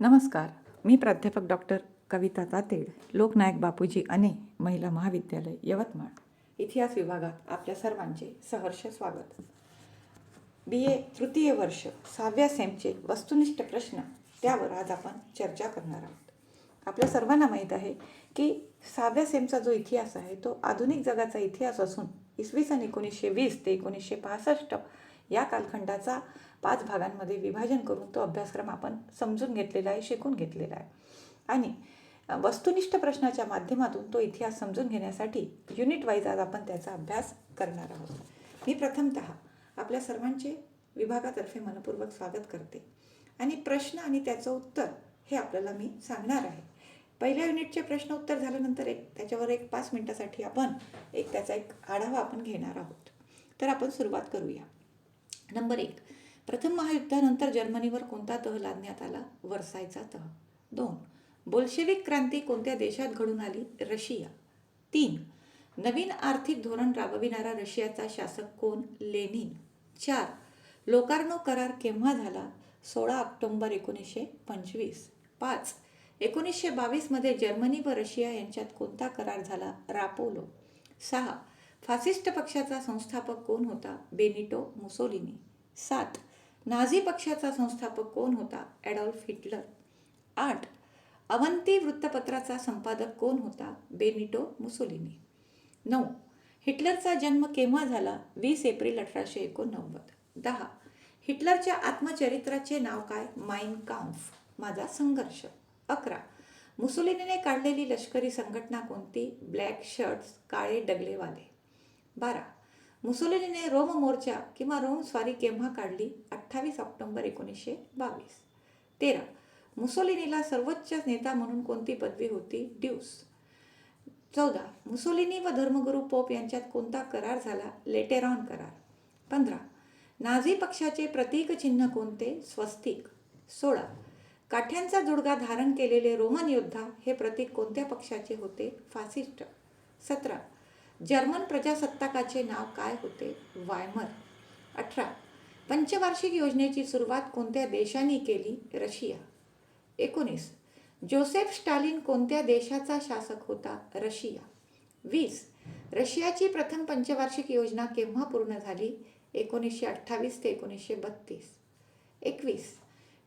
नमस्कार मी प्राध्यापक डॉक्टर कविता तातेड लोकनायक बापूजी अने महिला महाविद्यालय यवतमाळ. इतिहास विभागात आपल्या सर्वांचे सहर्ष स्वागत. बी ए तृतीय वर्ष सहाव्या सेमचे वस्तुनिष्ठ प्रश्न त्यावर आज आपण चर्चा करणार आहोत. आपल्या सर्वांना माहीत आहे की सहाव्या सेमचा जो इतिहास आहे तो आधुनिक जगाचा इतिहास असून इसवी सन एकोणीसशे वीस ते एकोणीसशे पासष्ट या कालखंडाचा पाच भागांमध्ये विभाजन करून तो अभ्यासक्रम आपण समजून घेतलेला आहे शिकून घेतलेला आहे. आणि वस्तुनिष्ठ प्रश्नाच्या माध्यमातून तो इतिहास समजून घेण्यासाठी युनिट वाईज आज आपण त्याचा अभ्यास करणार आहोत. मी प्रथमतः आपल्या सर्वांचे विभागातर्फे मनपूर्वक स्वागत करते. आणि प्रश्न आणि त्याचं उत्तर हे आपल्याला मी सांगणार आहे. पहिल्या युनिटचे प्रश्न उत्तर झाल्यानंतर एक त्याच्यावर एक पाच मिनटासाठी आपण एक त्याचा एक आढावा आपण घेणार आहोत. तर आपण सुरुवात करूया. नंबर एक प्रथम महायुद्धानंतर जर्मनीवर कोणता तह लादण्यात आला? वर्सायचा तह. दोन. बोल्शेविक क्रांती कोणत्या देशात घडून आली? रशिया. तीन. नवीन आर्थिक धोरण राबविणारा रशियाचा शासक कोण? लेनिन. चार. लोकार्नो करार केव्हा झाला? सोळा ऑक्टोंबर एकोणीसशे पंचवीस. पाच. एकोणीसशे बावीसमध्ये जर्मनी व रशिया यांच्यात कोणता करार झाला? रापोलो. सहा. फासिस्ट पक्षाचा संस्थापक कोण होता? Benito Mussolini. सात. नाझी पक्षाचा संस्थापक कोण होता? Adolf Hitler. आठ. अवंती वृत्तपत्राचा संपादक कोण होता? Benito Mussolini. नऊ. हिटलरचा जन्म केव्हा झाला? वीस एप्रिल अठराशे एकोणनव्वद. दहा. हिटलरच्या आत्मचरित्राचे नाव काय? Mein Kampf. माझा संघर्ष. अकरा. मुसोलिनीने काढलेली लष्करी संघटना कोणती? ब्लॅक शर्ट्स काळे डगलेवाले. बारा. मुसोलिनीने रोम मोर्चा किंवा रोम स्वारी केव्हा काढली? अठ्ठावीस ऑक्टोंबर एकोणीसशे बावीस. तेरा. मुसोलिनीला सर्वोच्च नेता म्हणून कोणती पदवी होती? ड्यूस. चौदा. मुसोलिनी व धर्मगुरू पोप यांच्यात कोणता करार झाला? लेटेरॉन करार. पंधरा. नाझी पक्षाचे प्रतीक चिन्ह कोणते? स्वस्तिक. सोळा. काठ्यांचा जुडगा धारण केलेले रोमन योद्धा हे प्रतीक कोणत्या पक्षाचे होते? फासिस्ट. सतरा. जर्मन प्रजासत्ताकाचे नाव काय होते? वायमर. अठरा. पंचवार्षिक योजनेची सुरुवात कोणत्या देशाने केली? रशिया. एकोणीस. जोसेफ स्टालिन कोणत्या देशाचा शासक होता? रशिया. वीस. रशियाची प्रथम पंचवार्षिक योजना केव्हा पूर्ण झाली? एकोणीसशे अठ्ठावीस ते एकोणीसशे बत्तीस. एकवीस.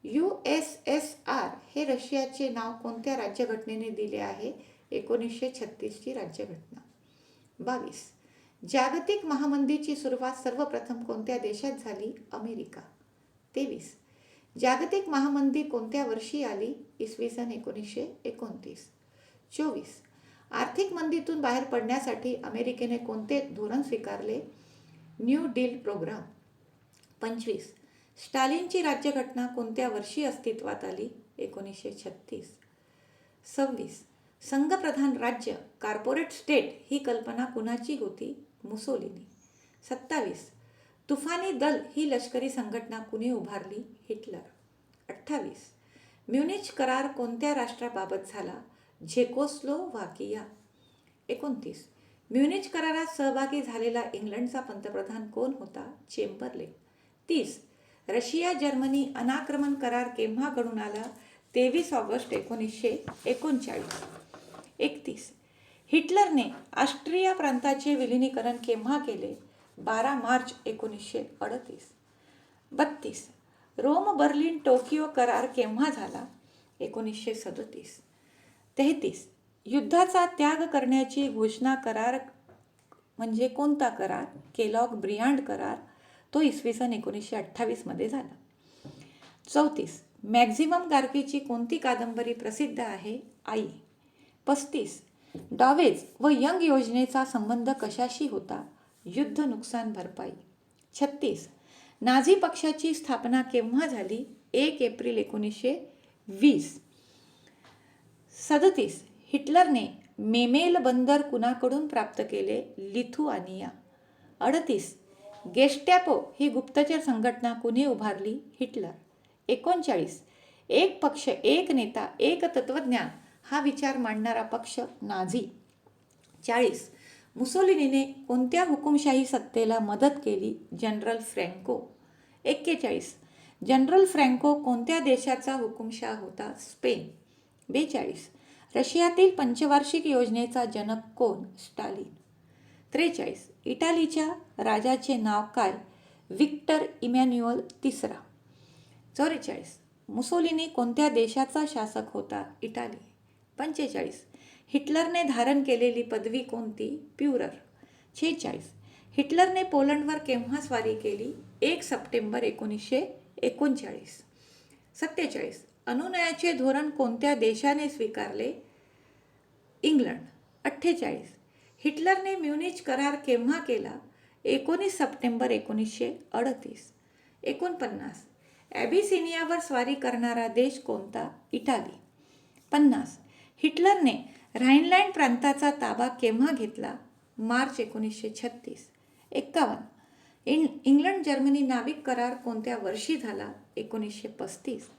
यू एस एस आर हे रशियाचे नाव कोणत्या राज्यघटनेने दिले आहे? एकोणीसशे छत्तीसची राज्यघटना. बावीस. जागतिक महामंदीची सुरुवात सर्वप्रथम कोणत्या देशात झाली? अमेरिका. तेवीस. जागतिक महामंदी कोणत्या वर्षी आली? इसवी सन एकोणीसशे एकोणतीस. चोवीस. आर्थिक मंदीतून बाहेर पडण्यासाठी अमेरिकेने कोणते धोरण स्वीकारले? New Deal program. पंचवीस. स्टालिनची राज्यघटना कोणत्या वर्षी अस्तित्वात आली? एकोणीसशे छत्तीस. सव्वीस. संघप्रधान राज्य कार्पोरेट स्टेट ही कल्पना कुणाची होती? मुसोलिनी. सत्तावीस. तुफानी दल ही लष्करी संघटना कुणी उभारली? हिटलर. अठ्ठावीस. म्युनिच करार कोणत्या राष्ट्राबाबत झाला? झेकोस्लोव्हाकिया. एकोणतीस. म्युनिच करारात सहभागी झालेला इंग्लंडचा पंतप्रधान कोण होता? चेंबरलेन. तीस. रशिया जर्मनी अनाक्रमण करार केव्हा घडून आला? तेवीस ऑगस्ट एकोणीसशे एकोणचाळीस. एकतीस. हिटलरने ऑस्ट्रिया प्रांताचे विलिनीकरण केव्हा केले? बारा मार्च एकोणीसशे अडतीस. बत्तीस. रोम बर्लिन टोकियो करार केव्हा झाला? एकोणीसशे सदतीस. तेहतीस. युद्धाचा त्याग करण्याची घोषणा करार म्हणजे कोणता करार? केलॉग ब्रियांड करार. तो इसवी सन एकोणीसशे अठ्ठावीसमध्ये झाला. चौतीस. मॅक्झिमम गार्कीची कोणती कादंबरी प्रसिद्ध आहे? आई. पस्तीस. डॉवेज व यंग योजनेचा संबंध कशाशी होता? युद्ध नुकसान भरपाई. छत्तीस. नाझी पक्षाची स्थापना केव्हा झाली? एक एप्रिल एकोणीसशे वीस. सदतीस. हिटलरने मेमेल बंदर कुणाकडून प्राप्त केले? लिथुआनिया. अडतीस. गेस्टॅपो ही गुप्तचर संघटना कुणी उभारली? हिटलर. एकोणचाळीस. एक पक्ष एक नेता एक तत्त्वज्ञान हा विचार मांडणारा पक्ष नाझी. चाळीस. मुसोलिनीने कोणत्या हुकुमशाही सत्तेला मदत केली? General Franco. एक्केचाळीस. जनरल फ्रँको कोणत्या देशाचा हुकुमशाह होता? स्पेन. बेचाळीस. रशियातील पंचवार्षिक योजनेचा जनक कोण? स्टालिन. त्रेचाळीस. इटालीच्या राजाचे नाव काय? विक्टर इमॅन्युअल तिसरा. चौवेचाळीस. मुसोलिनी कोणत्या देशाचा शासक होता? इटाली. पंचेचाळीस. हिटलरने धारण केलेली पदवी कोणती? प्युरर. छेचाळीस. हिटलरने पोलंडवर केव्हा स्वारी केली? एक सप्टेंबर एकोणीसशे एकोणचाळीस. सत्तेचाळीस. अनुनयाचे धोरण कोणत्या देशाने स्वीकारले? इंग्लंड. अठ्ठेचाळीस. हिटलरने म्युनिच करार केव्हा केला? एकोणीस सप्टेंबर एकोणीसशे अडतीस. एकोणपन्नास. ॲबिसिनियावर स्वारी करणारा देश कोणता? इटाली. पन्नास. हिटलरने राईनलँड प्रांताचा ताबा केव्हा घेतला? मार्च एकोणीसशे छत्तीस. एक्कावन्न. इन इंग्लंड जर्मनी नाविक करार कोणत्या वर्षी झाला? एकोणीसशे पस्तीस.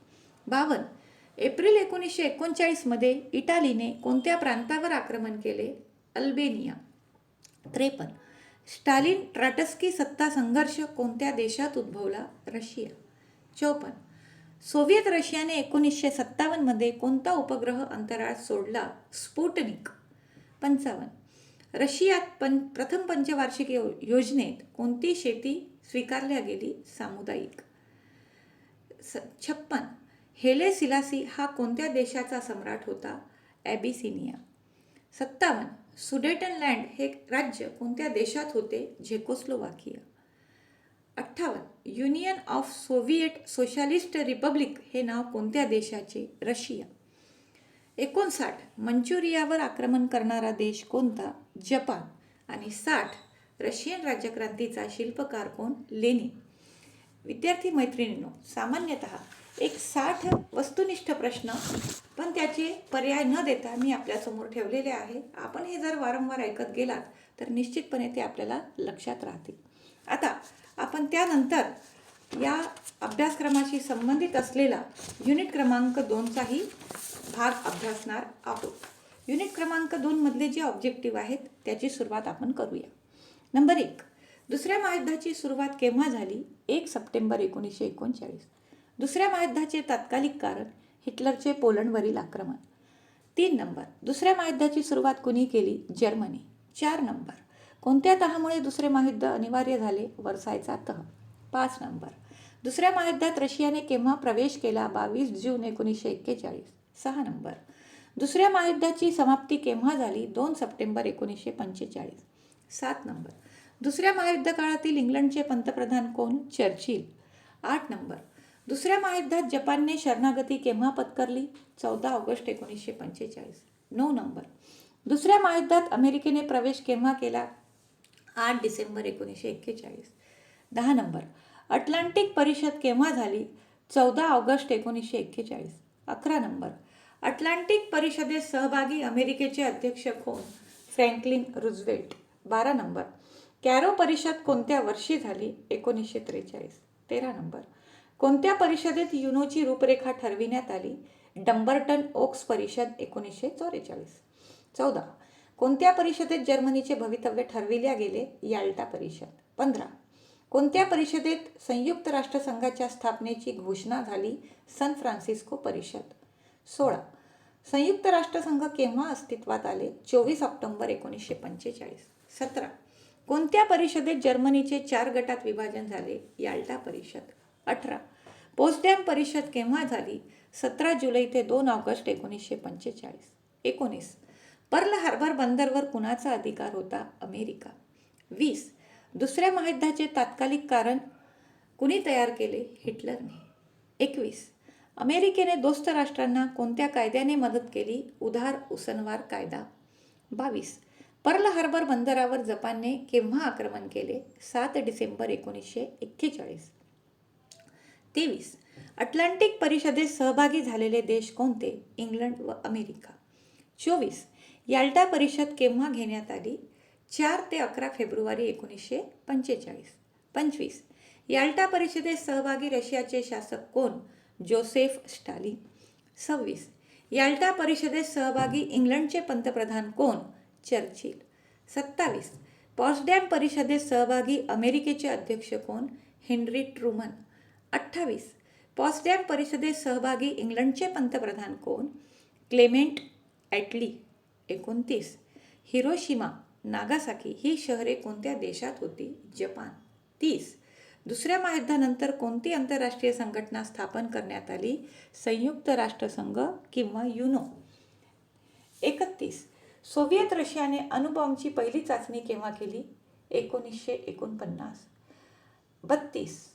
बावन्न. एप्रिल एकोणीसशे एकोणचाळीसमध्ये इटालीने कोणत्या प्रांतावर आक्रमण केले? अल्बेनिया. त्रेपन्न. स्टालिन ट्राटस्की सत्ता संघर्ष कोणत्या देशात उद्भवला? रशिया. चौपन्न. सोव्हिएत रशियाने एकोणीसशे सत्तावन्नमध्ये कोणता उपग्रह अंतराळात सोडला? स्पुटनिक. पंचावन्न. रशियात पं प्रथम पंचवार्षिक यो योजनेत कोणती शेती स्वीकारल्या गेली? सामुदायिक. स छप्पन. हेले सिलासी हा कोणत्या देशाचा सम्राट होता? ॲबिसिनिया. सत्तावन्न. सुडेटनलँड हे राज्य कोणत्या देशात होते? झेकोस्लोवाकिया. अठ्ठावन्न. Union of Soviet Socialist Republic हे नाव कोणत्या देशाचे? रशिया. एकोणसाठ. मंचुरियावर आक्रमण करणारा देश कोणता? जपान. आणि साठ. रशियन राज्यक्रांतीचा शिल्पकार कोण? लेनिन. विद्यार्थी मैत्रिणींनो सामान्यतः एक साठ वस्तुनिष्ठ प्रश्न पण त्याचे पर्याय न देता मी आपल्यासमोर ठेवलेले आहे. आपण हे जर वारंवार ऐकत गेलात तर निश्चितपणे ते आपल्याला लक्षात राहतील. आता आपण त्यानंतर या अभ्यासक्रमाशी संबंधित असलेला युनिट क्रमांक दोनचाही भाग अभ्यासणार आहोत. युनिट क्रमांक दोनमधले जे ऑब्जेक्टिव्ह आहेत त्याची सुरुवात आपण करूया. नंबर एक दुसऱ्या महायुद्धाची सुरुवात केव्हा झाली? एक सप्टेंबर एकोणीसशे एकोणचाळीस. दुसऱ्या महायुद्धाचे तात्कालिक कारण हिटलरचे पोलंडवरील आक्रमण. तीन नंबर दुसऱ्या महायुद्धाची सुरुवात कुणी केली? जर्मनी. चार नंबर कोणत्या तहामुळे दुसरे महायुद्ध अनिवार्य झाले? वर्सायचा तह. पाच नंबर. दुसऱ्या महायुद्धात रशियाने केव्हा प्रवेश केला? बावीस जून एकोणीसशे एक्केचाळीस. सहा नंबर. दुसऱ्या महायुद्धाची समाप्ती केव्हा झाली? दोन सप्टेंबर एकोणीसशे पंचेचाळीस. सात नंबर. दुसऱ्या महायुद्ध काळातील इंग्लंडचे पंतप्रधान कोण? चर्चिल. आठ नंबर. दुसऱ्या महायुद्धात जपानने शरणागती केव्हा पत्करली? चौदा ऑगस्ट एकोणीसशे पंचेचाळीस. नऊ नंबर. दुसऱ्या महायुद्धात अमेरिकेने प्रवेश केव्हा केला? आठ डिसेंबर एकोणीसशे एक्केचाळीस. दहा नंबर. अटलांटिक परिषद केव्हा झाली? चौदा ऑगस्ट एकोणीसशे एक्केचाळीस. अकरा नंबर. अटलांटिक परिषदेत सहभागी अमेरिकेचे अध्यक्ष कोण? Franklin Roosevelt. बारा नंबर. कॅरो परिषद कोणत्या वर्षी झाली? एकोणीसशे त्रेचाळीस. तेरा नंबर. कोणत्या परिषदेत युनोची रूपरेखा ठरविण्यात आली? डंबर्टन ओक्स परिषद एकोणीसशे चौवेचाळीस. चौदा. कोणत्या परिषदेत जर्मनीचे भवितव्य ठरविल्या गेले? याल्टा परिषद. पंधरा. कोणत्या परिषदेत संयुक्त राष्ट्रसंघाच्या स्थापनेची घोषणा झाली? सन फ्रान्सिस्को परिषद. सोळा. संयुक्त राष्ट्रसंघ केव्हा अस्तित्वात आले? चोवीस ऑक्टोंबर एकोणीसशे पंचेचाळीस. सतरा. कोणत्या परिषदेत जर्मनीचे चार गटात विभाजन झाले? याल्टा परिषद. अठरा. पोस्टॅम परिषद केव्हा झाली? सतरा जुलै ते दोन ऑगस्ट एकोणीसशे पंचेचाळीस. एकोणीस. पर्ल हार्बर बंदरवर कुणाचा अधिकार होता? अमेरिका. वीस. दुसऱ्या महायुद्धाचे तात्कालिक कारण कुणी तयार केले? हिटलरने. एकवीस. अमेरिकेने दोस्त राष्ट्रांना कोणत्या कायद्याने मदत केली? उधार उसनवार कायदा. बावीस. पर्ल हार्बर बंदरावर जपानने केव्हा आक्रमण केले? सात डिसेंबर एकोणीसशे एक्केचाळीस. तेवीस. अटलांटिक परिषदेत सहभागी झालेले देश कोणते? इंग्लंड व अमेरिका. चोवीस. याल्टा परिषद केव्हा घेण्यात आली? चार ते अकरा फेब्रुवारी एकोणीसशे पंचेचाळीस. पंचवीस. याल्टा परिषदेत सहभागी रशियाचे शासक कोण? Joseph Stalin. सव्वीस. याल्टा परिषदेत सहभागी इंग्लंडचे पंतप्रधान कोण? चर्चिल. सत्तावीस. पॉस्डॅम परिषदेत सहभागी अमेरिकेचे अध्यक्ष कोण? Henry Truman. अठ्ठावीस. पॉस्डॅम परिषदेत सहभागी इंग्लंडचे पंतप्रधान कोण? Clement Attlee. एकोणतीस. हिरोशिमा नागासाकी ही शहरे कोणत्या देशात होती. जपान तीस. दुसऱ्या महायुद्धानंतर कोणती आंतरराष्ट्रीय संघटना स्थापन करण्यात आली? संयुक्त राष्ट्रसंघ किंवा युनो? एकतीस. सोव्हिएत रशियाने अणुबॉम्बची पहिली चाचणी केव्हा केली? एकोणीसशे एकोणपन्नास. बत्तीस.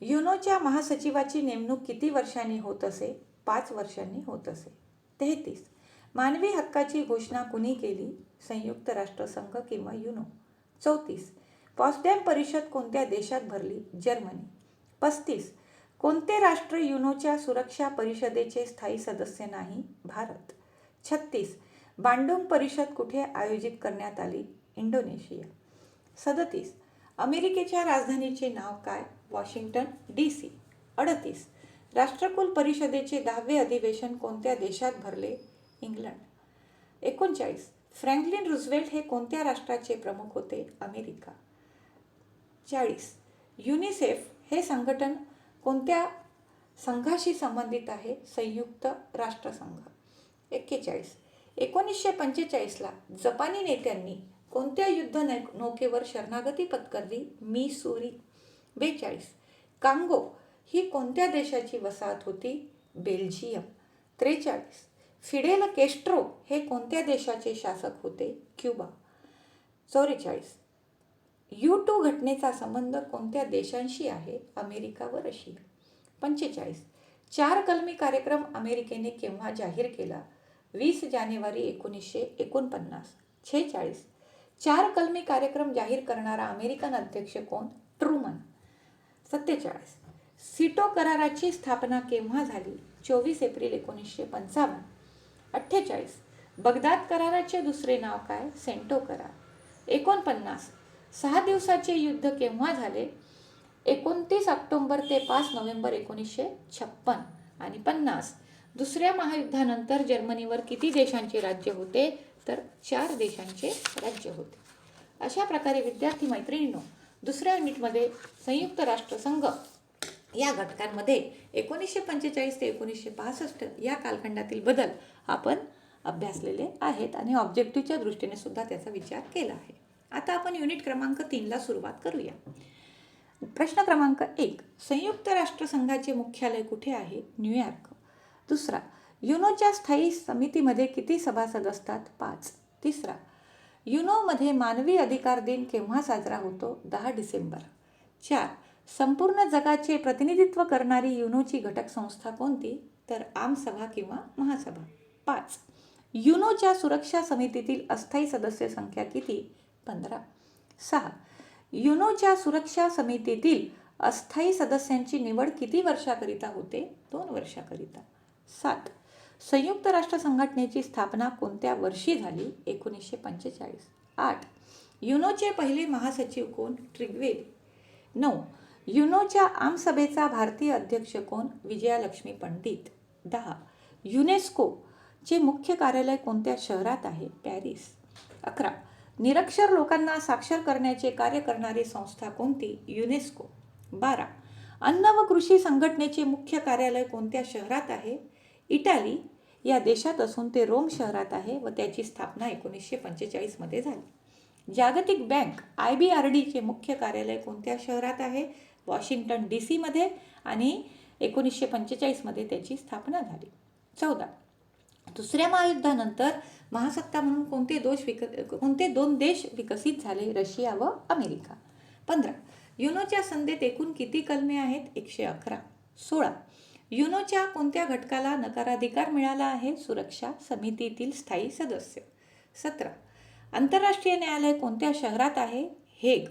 युनोच्या महासचिवाची नेमणूक किती वर्षांनी होत असे? पाच वर्षांनी होत असे. तेहतीस. मानवी हक्काची घोषणा कुणी केली? संयुक्त राष्ट्रसंघ किंवा युनो? चौतीस. पॉस्डॅम परिषद कोणत्या देशात भरली? जर्मनी. पस्तीस. कोणते राष्ट्र युनोच्या सुरक्षा परिषदेचे स्थायी सदस्य नाही? भारत. छत्तीस. बांडुंग परिषद कुठे आयोजित करण्यात आली? इंडोनेशिया. सदतीस. अमेरिकेच्या राजधानीचे नाव काय? Washington D C. अडतीस. राष्ट्रकुल परिषदेचे दहावे अधिवेशन कोणत्या देशात भरले? इंग्लंड. एकोणचाळीस. फ्रँकलिन रुझवेल्ट हे कोणत्या राष्ट्राचे प्रमुख होते? अमेरिका. चाळीस. युनिसेफ हे संघटन कोणत्या संघाशी संबंधित आहे? संयुक्त राष्ट्रसंघ. एक्केचाळीस. एकोणीसशे पंचेचाळीसला जपानी नेत्यांनी कोणत्या युद्ध नौकेवर शरणागती पत्करली? मी सुरी बेचाळीस. कांगो ही कोणत्या देशाची वसाहत होती? बेल्जियम. त्रेचाळीस. फिडेल केस्ट्रो हे कोणत्या देशाचे शासक होते? क्युबा. चौवेचाळीस यू टू घटनेचा संबंध कोणत्या देशांशी आहे? अमेरिका व रशिया. पंचेचाळीस. चार कलमी कार्यक्रम अमेरिकेने केव्हा जाहीर केला? वीस जानेवारी एकोणीसशे एकोणपन्नास. छेचाळीस. चार कलमी कार्यक्रम जाहीर करणारा अमेरिकन अध्यक्ष कोण? ट्रूमन. सत्तेचाळीस. सिटो कराराची स्थापना केव्हा झाली? चोवीस एप्रिल एकोणीसशे पंचावन्न. अठ्ठेचाळीस. बगदाद कराराचे दुसरे नाव काय? सेंटो करार. एकोणपन्नास. सहा दिवसाचे युद्ध केव्हा झाले? एकोणतीस ऑक्टोंबर ते पाच नोव्हेंबर एकोणीसशे छप्पन आणि पन्नास. दुसऱ्या महायुद्धानंतर जर्मनीवर किती देशांचे राज्य होते? तर चार देशांचे राज्य होते. अशा प्रकारे विद्यार्थी मैत्रिणींनो दुसऱ्या युनिटमध्ये संयुक्त राष्ट्रसंघ या घटकांमध्ये एकोणीसशे पंचेचाळीस ते एकोणीसशे पासष्ट या कालखंडातील बदल आपण अभ्यासलेले आहेत आणि ऑब्जेक्टिव्हच्या दृष्टीने सुद्धा त्याचा विचार केला आहे. आता आपण युनिट क्रमांक तीनला सुरुवात करूया. प्रश्न क्रमांक एक संयुक्त राष्ट्रसंघाचे मुख्यालय कुठे आहे? न्यूयॉर्क दुसरा युनोच्या स्थायी समितीमध्ये किती सभासद असतात? पाच. तिसरा युनोमध्ये मानवी अधिकार दिन केव्हा साजरा होतो? दहा डिसेंबर. चार संपूर्ण जगाचे प्रतिनिधित्व करणारी युनोची घटक संस्था कोणती? तर आमसभा किंवा महासभा. पाच. युनोच्या सुरक्षा समितीतील अस्थायी सदस्य संख्या किती? पंधरा. सहा. युनोच्या सुरक्षा समितीतील अस्थायी सदस्यांची निवड किती वर्षाकरिता होते? दोन वर्षाकरिता. सात. संयुक्त राष्ट्र संघटनेची स्थापना कोणत्या वर्षी झाली? एकोणीसशे पंचेचाळीस. आठ. युनोचे पहिले महासचिव कोण? ट्रिग्वेद नऊ. युनोच्या आमसभेचा भारतीय अध्यक्ष कोण? विजयालक्ष्मी पंडित. दहा. युनेस्को चे मुख्य कार्यालय कोणत्या शहरात आहे? पॅरिस. अकरा. निरक्षर लोकांना साक्षर करण्याचे कार्य करणारी संस्था कोणती? युनेस्को. बारा. अन्न व कृषी संघटनेचे मुख्य कार्यालय कोणत्या शहरात आहे? इटाली या देशात असून ते रोम शहरात आहे व त्याची स्थापना एकोणीसशे पंचेचाळीसमध्ये झाली. जागतिक बँक आय बी आर डीचे मुख्य कार्यालय कोणत्या शहरात आहे? वॉशिंग्टन डी सीमध्ये आणि एकोणीसशे पंचेचाळीसमध्ये त्याची स्थापना झाली. चौदा. दुसऱ्या महायुद्धानंतर महासत्ता म्हणून कोणते दोष विक कोणते दोन देश विकसित झाले? रशिया व अमेरिका. पंधरा. युनोच्या संधेत एकूण किती कलमे आहेत? एकशे अकरा. सोळा. युनोच्या कोणत्या घटकाला नकाराधिकार मिळाला आहे? सुरक्षा समितीतील स्थायी सदस्य. सतरा. आंतरराष्ट्रीय न्यायालय कोणत्या शहरात आहे? हेग.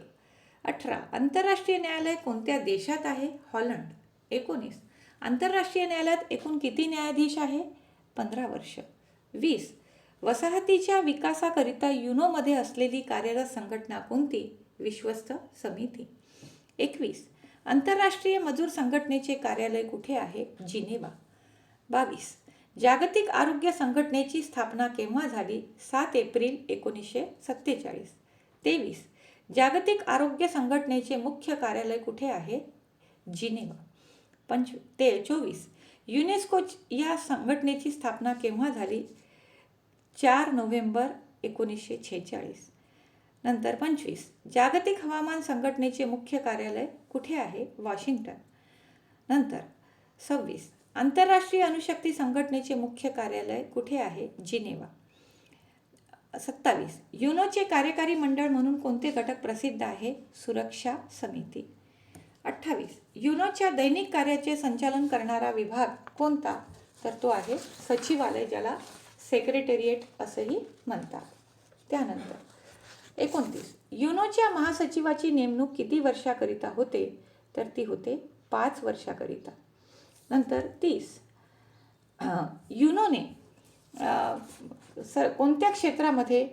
अठरा. आंतरराष्ट्रीय न्यायालय कोणत्या देशात आहे? हॉलंड. एकोणीस. आंतरराष्ट्रीय न्यायालयात एकूण किती न्यायाधीश आहे? पंधरा वर्ष. वीस. वसाहतीच्या विकासाकरिता युनोमध्ये असलेली कार्यरत संघटना कोणती? विश्वस्त समिती. एकवीस. आंतरराष्ट्रीय मजूर संघटनेचे कार्यालय कुठे आहे? जिनेवा. बावीस. जागतिक आरोग्य संघटनेची स्थापना केव्हा झाली? सात एप्रिल एकोणीसशे सत्तेचाळीस. तेवीस. जागतिक आरोग्य संघटनेचे मुख्य कार्यालय कुठे आहे? जिनेवा. पंच ते चोवीस. युनेस्को या संघटनेची स्थापना केव्हा झाली? चार नोव्हेंबर एकोणीसशे छेचाळीस नंतर पंचवीस. जागतिक हवामान संघटनेचे मुख्य कार्यालय कुठे आहे? वॉशिंग्टन. नंतर सव्वीस. आंतरराष्ट्रीय अणुशक्ती संघटनेचे मुख्य कार्यालय कुठे आहे? जिनेवा. सत्तावीस. युनोचे कार्यकारी मंडळ म्हणून कोणते घटक प्रसिद्ध आहे? सुरक्षा समिती. अठ्ठावीस. युनोच्या दैनिक कार्याचे संचालन करणारा विभाग कोणता? तर तो आहे सचिवालय ज्याला सेक्रेटेरिएट असंही म्हणतात. त्यानंतर एकोणतीस. युनोच्या महासचिवाची नेमणूक किती वर्षाकरिता होते? तर ती होते पाच वर्षाकरिता. नंतर तीस. युनोने सर स कोणत्या क्षेत्रामध्ये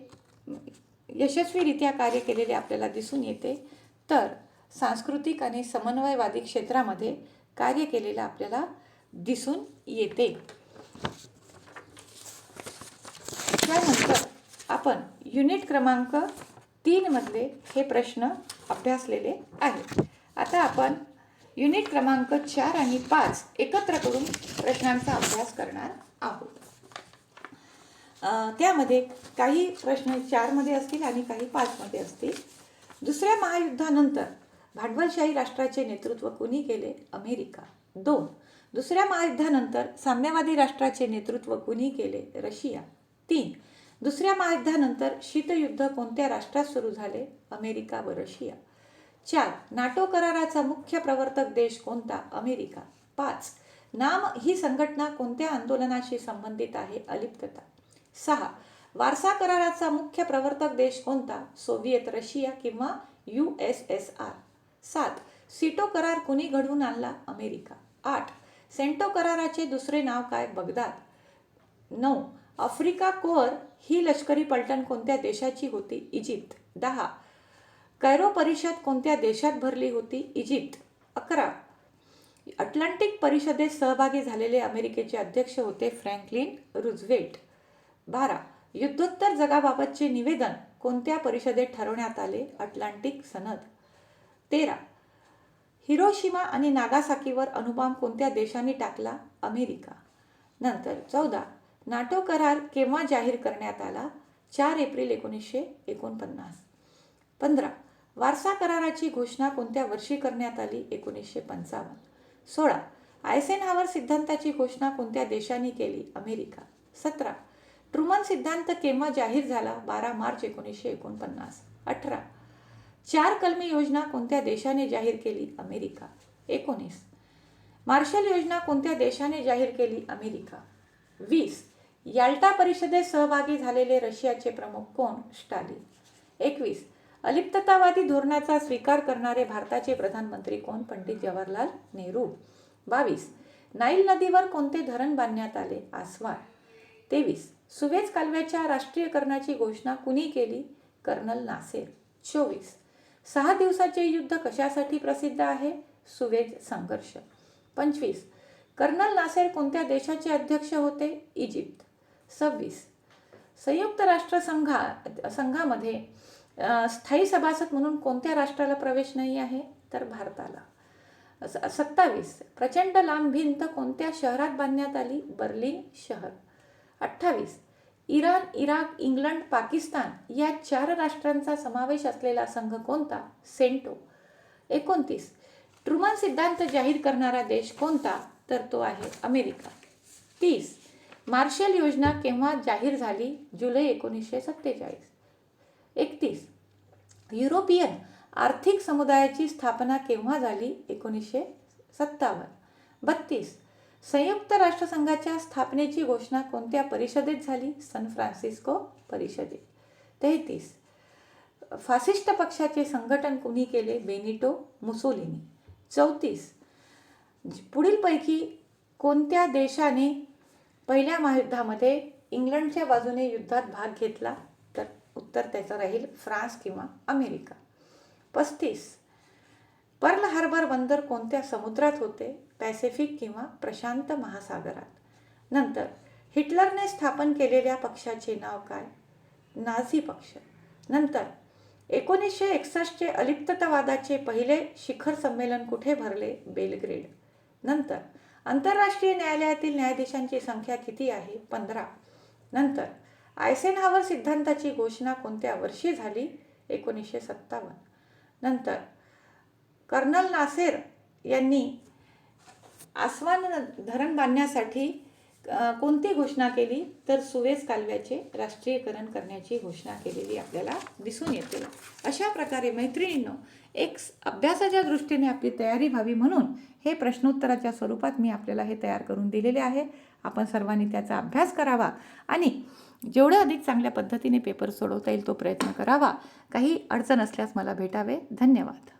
यशस्वीरित्या कार्य केलेले आपल्याला दिसून येते? तर सांस्कृतिक आणि समन्वयवादी क्षेत्रामध्ये कार्य केलेलं आपल्याला दिसून येते. त्यानंतर आपण युनिट क्रमांक तीनमधले हे प्रश्न अभ्यासलेले आहेत. आता आपण युनिट क्रमांक चार आणि पाच एकत्र करून प्रश्नांचा अभ्यास करणार आहोत. त्यामध्ये काही प्रश्न चारमध्ये असतील आणि काही पाचमध्ये असतील. दुसऱ्या महायुद्धानंतर भांडवलशाही राष्ट्राचे नेतृत्व कुणी केले? अमेरिका. दोन. दुसऱ्या महायुद्धानंतर साम्यवादी राष्ट्राचे नेतृत्व कुणी केले? रशिया. तीन. दुसऱ्या महायुद्धानंतर शीतयुद्ध कोणत्या राष्ट्रात सुरू झाले? अमेरिका व रशिया. चार. नाटो कराराचा मुख्य प्रवर्तक देश कोणता? अमेरिका. पाच. नाम ही संघटना कोणत्या आंदोलनाशी संबंधित आहे? अलिप्तता. सहा. वारसा कराराचा मुख्य प्रवर्तक देश कोणता? सोव्हिएत रशिया किंवा यू एस एस आर. सात सिटो करार कुणी घडवून आणला अमेरिका? आठ सेंटो कराराचे दुसरे नाव काय? बगदाद. नऊ आफ्रिका कोअर ही लष्करी पलटण कोणत्या देशाची होती? इजिप्त. दहा कैरो परिषद कोणत्या देशात भरली होती? इजिप्त. अकरा अटलांटिक परिषदेत सहभागी झालेले अमेरिकेचे अध्यक्ष होते फ्रँकलिन रुझवेट बारा युद्धोत्तर जगाबाबतचे निवेदन कोणत्या परिषदेत ठरवण्यात आले? अटलांटिक सनद. तेरा. हिरोशिमा आणि नागासाकीवर अणुबॉम्ब कोणत्या देशाने टाकला? अमेरिका. नंतर चौदा. नाटो करार केव्हा जाहीर करण्यात आला? चार एप्रिल एकोणीसशे एकोणपन्नास. पंधरा. वारसा कराराची घोषणा कोणत्या वर्षी करण्यात आली? एकोणीसशे पंचावन्न. सोळा. आयसेनहावर सिद्धांताची घोषणा कोणत्या देशाने केली? अमेरिका. सतरा. ट्रुमन सिद्धांत केव्हा जाहीर झाला? बारा मार्च एकोणीसशे एकोणपन्नास. अठरा. चार कलमी योजना कोणत्या देशाने जाहीर केली? अमेरिका. एकोणीस. मार्शल योजना कोणत्या देशाने जाहीर केली? अमेरिका. वीस. याल्टा परिषदेत सहभागी झालेले रशियाचे प्रमुख कोण? स्टालिन. एकवीस. अलिप्ततावादी धोरणाचा स्वीकार करणारे भारताचे प्रधानमंत्री कोण? पंडित जवाहरलाल नेहरू. बावीस. नाईल नदीवर कोणते धरण बांधण्यात आले? आसवाड तेवीस. सुवेज कालव्याच्या राष्ट्रीयकरणाची घोषणा कुणी केली? Colonel Nasser. चोवीस. सहा दिवसाचे युद्ध कशासाठी प्रसिद्ध आहे? सुवेज संघर्ष. पंचवीस. कर्नल नासेर कोणत्या देशाचे अध्यक्ष होते? इजिप्त. सव्वीस. संयुक्त राष्ट्रसंघा संघामध्ये स्थायी सभासद म्हणून कोणत्या राष्ट्राला प्रवेश नाही आहे? तर भारताला. स- सत्तावीस. प्रचंड लांब भिंत कोणत्या शहरात बांधण्यात आली? बर्लिन शहर. अठ्ठावीस. इराण इराक इंग्लंड पाकिस्तान या चार राष्ट्रांचा समावेश असलेला संघ कोणता? सेंटो. एकोणतीस. ट्रुमन सिद्धांत जाहीर करणारा देश कोणता? तर तो आहे अमेरिका. तीस. मार्शल योजना केव्हा जाहीर झाली? जुलै एकोणीसशे सत्तेचाळीस. एकतीस. युरोपियन आर्थिक समुदायाची स्थापना केव्हा झाली? एकोणीसशे सत्तावन्न. बत्तीस. संयुक्त राष्ट्रसंघाच्या स्थापनेची घोषणा कोणत्या परिषदेत झाली? सन फ्रान्सिस्को परिषदेत. तेहतीस. फासिस्ट पक्षाचे संघटन कुणी केले? Benito Mussolini. चौतीस. पुढीलपैकी कोणत्या देशाने पहिल्या महायुद्धामध्ये इंग्लंडच्या बाजूने युद्धात भाग घेतला? तर उत्तर त्याचं राहील फ्रान्स किंवा अमेरिका. पस्तीस. पर्ल हार्बर बंदर कोणत्या समुद्रात होते? पॅसिफिक किंवा प्रशांत महासागरात. नंतर हिटलरने स्थापन केलेल्या पक्षाचे नाव काय? नाझी पक्ष. नंतर एकोणीसशे एकसष्टचे अलिप्ततावादाचे पहिले शिखर संमेलन कुठे भरले? बेलग्रेड. नंतर आंतरराष्ट्रीय न्यायालयातील न्यायाधीशांची संख्या किती आहे? पंधरा. नंतर आयसेनहावर सिद्धांताची घोषणा कोणत्या वर्षी झाली? एकोणीसशे सत्तावन्न. नंतर कर्नल नासेर यांनी आसवान धरण बांधण्यासाठी कोणती घोषणा केली? तर सुवेज कालव्याचे राष्ट्रीयकरण करण्याची घोषणा केलेली आपल्याला दिसून येते. अशा प्रकारे मैत्रिणींनो एक अभ्यासाच्या दृष्टीने आपली तयारी व्हावी म्हणून हे प्रश्नोत्तराच्या स्वरूपात मी आपल्याला हे तयार करून दिलेले आहे. आपण सर्वांनी त्याचा अभ्यास करावा आणि जेवढं अधिक चांगल्या पद्धतीने पेपर सोडवता येईल तो प्रयत्न करावा. काही अडचण असल्यास मला भेटावे. धन्यवाद.